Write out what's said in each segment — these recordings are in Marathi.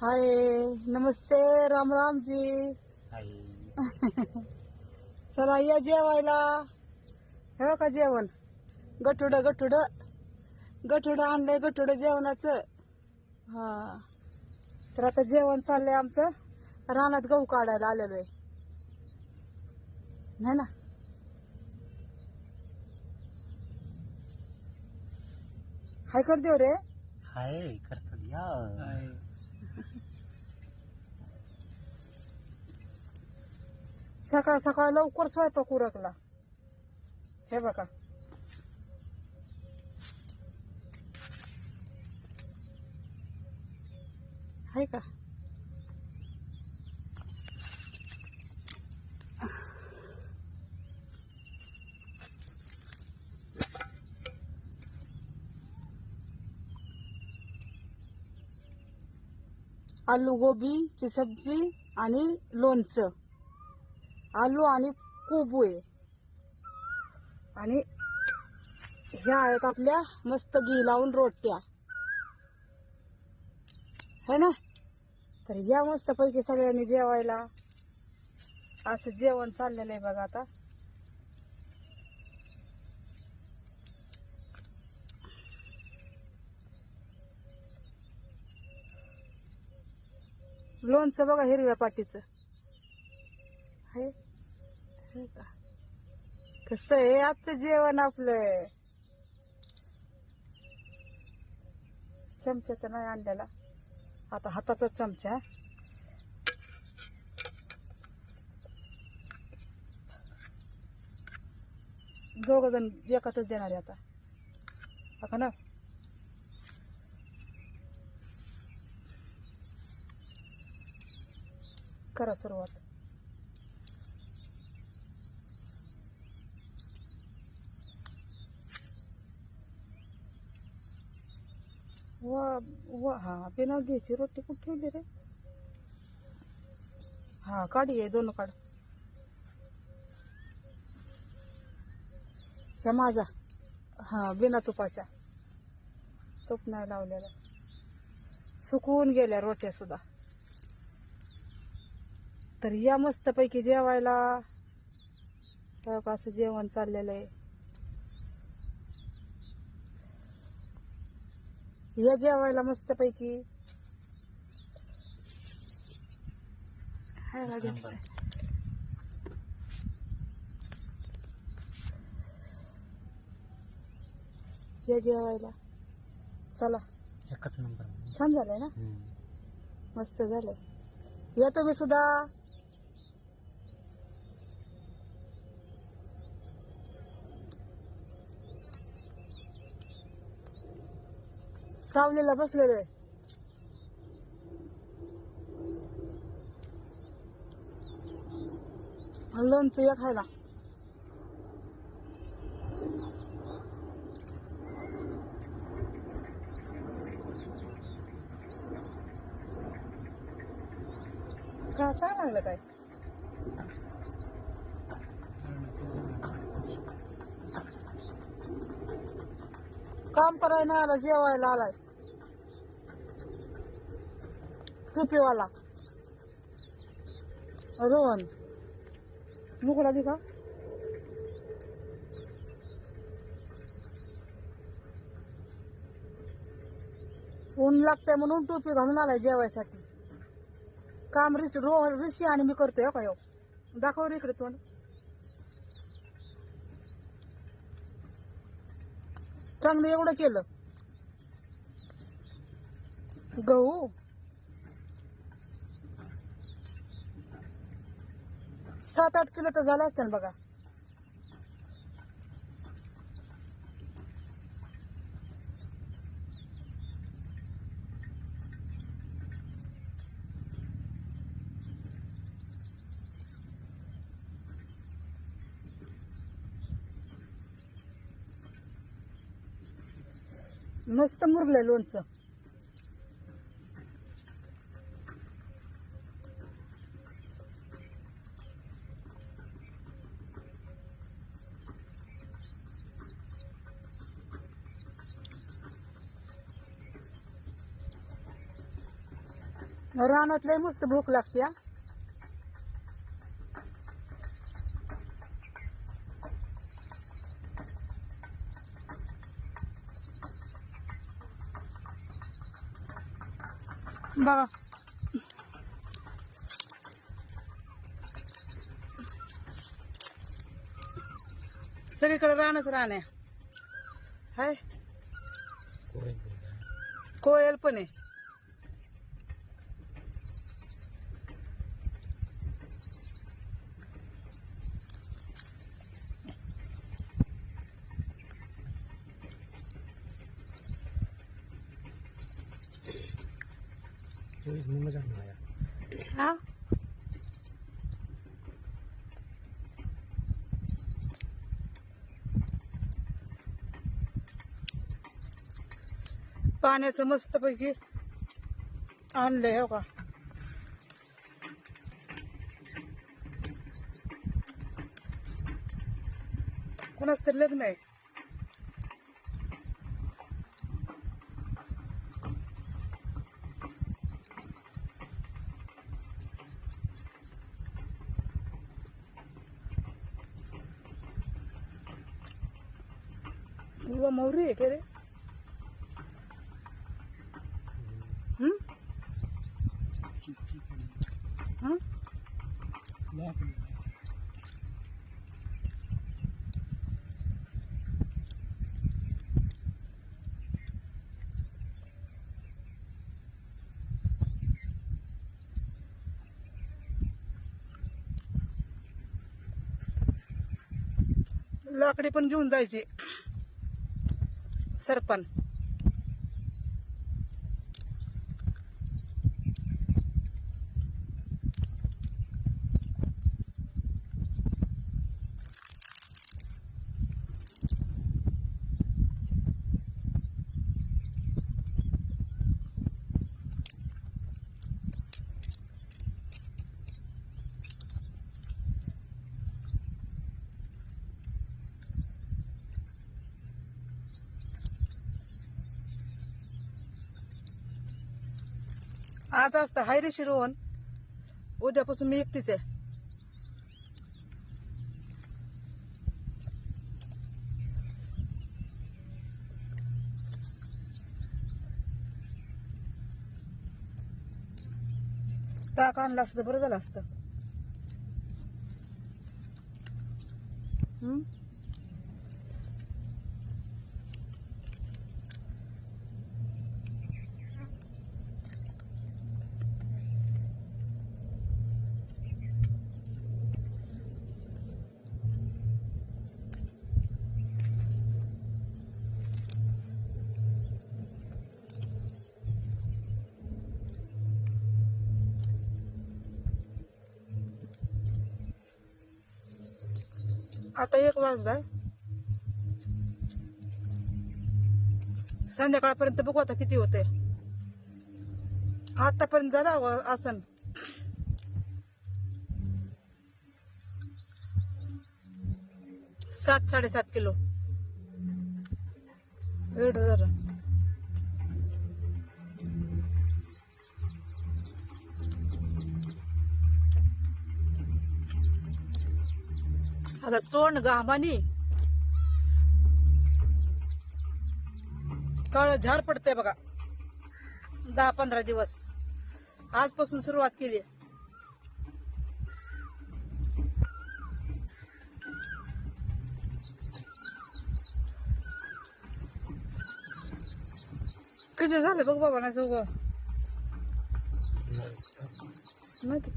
हाय नमस्ते राम राम जी चला या जेवायला. हे का जेवण. गठुड गठुड गठुड आणलंय गठुड जेवणाचं. हा. तर आता जेवण चाललंय आमचं. रानात गहू काढायला आलेलो आहे. नाही ना? हाय कर देव रे. हाय करतात. या. सकाळ सकाळ लवकर स्वयंपाक उरकला. हे बघा. आहे का? आलू गोबीची सब्जी आणि लोणचं. आलू आणि कोबू आहे आणि ह्या आहेत आपल्या मस्त घी लावून रोट्या. है ना? तर या मस्त पैकी सगळ्यांनी जेवायला. असं जेवण चाललेलं आहे बघा आता. लोणचं बघा हिरव्या पाटीचं. आहे हे का? कसं आहे? आजचं जेवण आपलं चमचा तर नाही आणलेला. आता हाताचा चमचा. दोघ जण एकातच देणार आहे आता. आता ना? करा सुरुवात. वा वा हा बिना घ्यायची रोटी कुठे ठेवली रे? हा काढ आहे दोन काढ. त्या माझा हा बिना तुपाच्या. तूप नाही लावलेला. सुकून गेल्या रोट्या सुद्धा. तर या मस्त पैकी जेवायला. असं जेवण चाललेलं आहे. या जेवायला मस्त पैकी हाय राजा. या जेवायला. चला. एकच नंबर. छान झालंय ना? मस्त झालंय. या तुम्ही सुद्धा. सावलीला बसलेलं. आहे लंच या खायला का चांगलं लागलं काय काम नाही आला जेवायला आलाय. टोपीवाला रोहन मुकडा दिका ऊन लागतंय म्हणून टोपी घालून आलाय जेवायसाठी. काम रिस रोहन रिशी आणि मी करतोय हो का ह्यो. दाखव रे इकडे तोंड. चांगलं एवढं केलं. गहू. सात आठ किलो तर झालं असतं बघा. मस्त मुरलंय लोणचं रानात लय मस्त भूक लागते बघा. सगळीकडे रानच रान आहे. हाय कोयल पण आहे. हा? पाण्याचं मस्त पैकी आणलंय हो का? कोणाच तरी लग्न आहे. युवा मौरी आहे का रे हम्म? हं? लाकडी पण घेऊन जायची सरपण आज असतं. हाय रे शिरोवन उद्यापासून मी एकटीच आहे. ताक आणलं असतं बरं झालं असतं. आता एक वाजला. संध्याकाळपर्यंत बघू आता किती होते आतापर्यंत झाला आसन. सात साडेसात किलो. एवढं जरा आता तोंड घामानी काळ झाड पडतंय बघा. दहा पंधरा दिवस. आजपासून सुरुवात केली. किती झाले बघ बाबा ना सगळं माहिती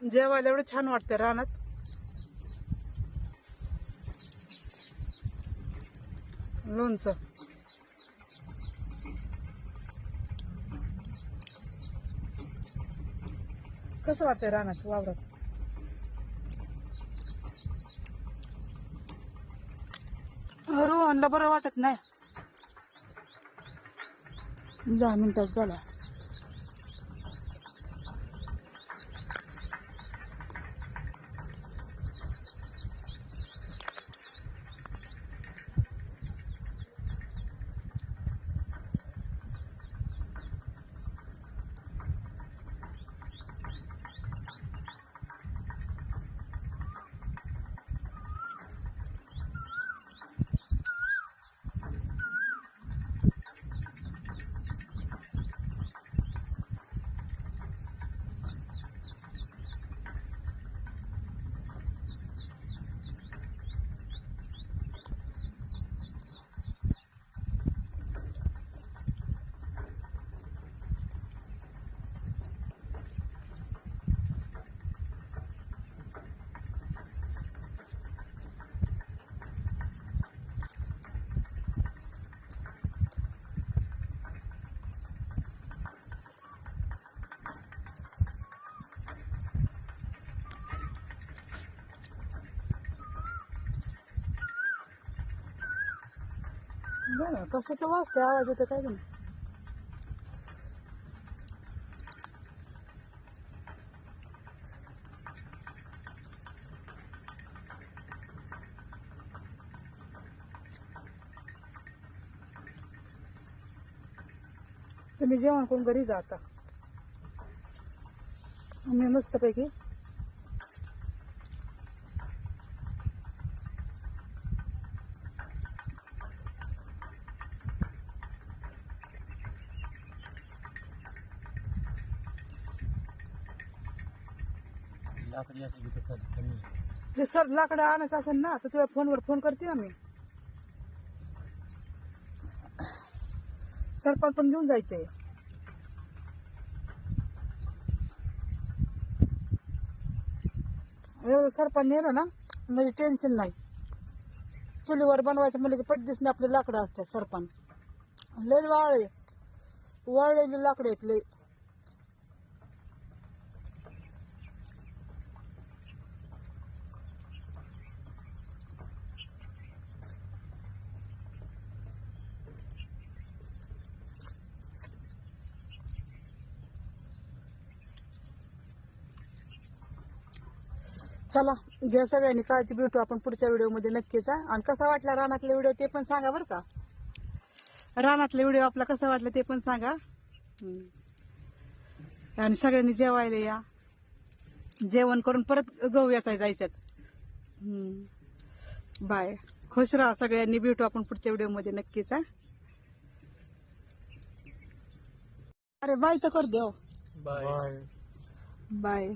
जेवायला एवढं छान वाटतं रानात. लोणचं. कसं वाटतंय रानात वावरात? रोहनला बरं वाटत नाही. दहा मिनिटात झाला. बरं कशाचा वाजते आवाज येतो काय नाही तुम्ही जेवण करून घरी जाता आता मी मस्तपैकी ते सर लाकडं आणायचं असेल ना तर तुझ्या फोनवर फोन करते ना मी. सरपंच पण घेऊन जायचंय. एवढं सरपंच नेलं ना म्हणजे टेन्शन नाही. चुलीवर बनवायचं म्हणलं की पटदिसने आपले लाकडं असतात सरपण लय वाळे वाळलेली लाकडं आहेत लय. चला घ्या सगळ्यांनी काळजी भेटू आपण पुढच्या व्हिडिओमध्ये. नक्कीच. आणि कसा वाटला रानातला व्हिडिओ ते पण सांगा बरं का. रानातला व्हिडिओ आपला कसा वाटला ते पण सांगा. आणि सगळ्यांनी जेवायला या. जेवण करून परत गहू याचा जायच्यात. हम्म. बाय. खुश राहा सगळ्यांनी भेटू आपण पुढच्या व्हिडिओमध्ये. नक्कीच अरे बाय तर कर देव. बाय. बाय.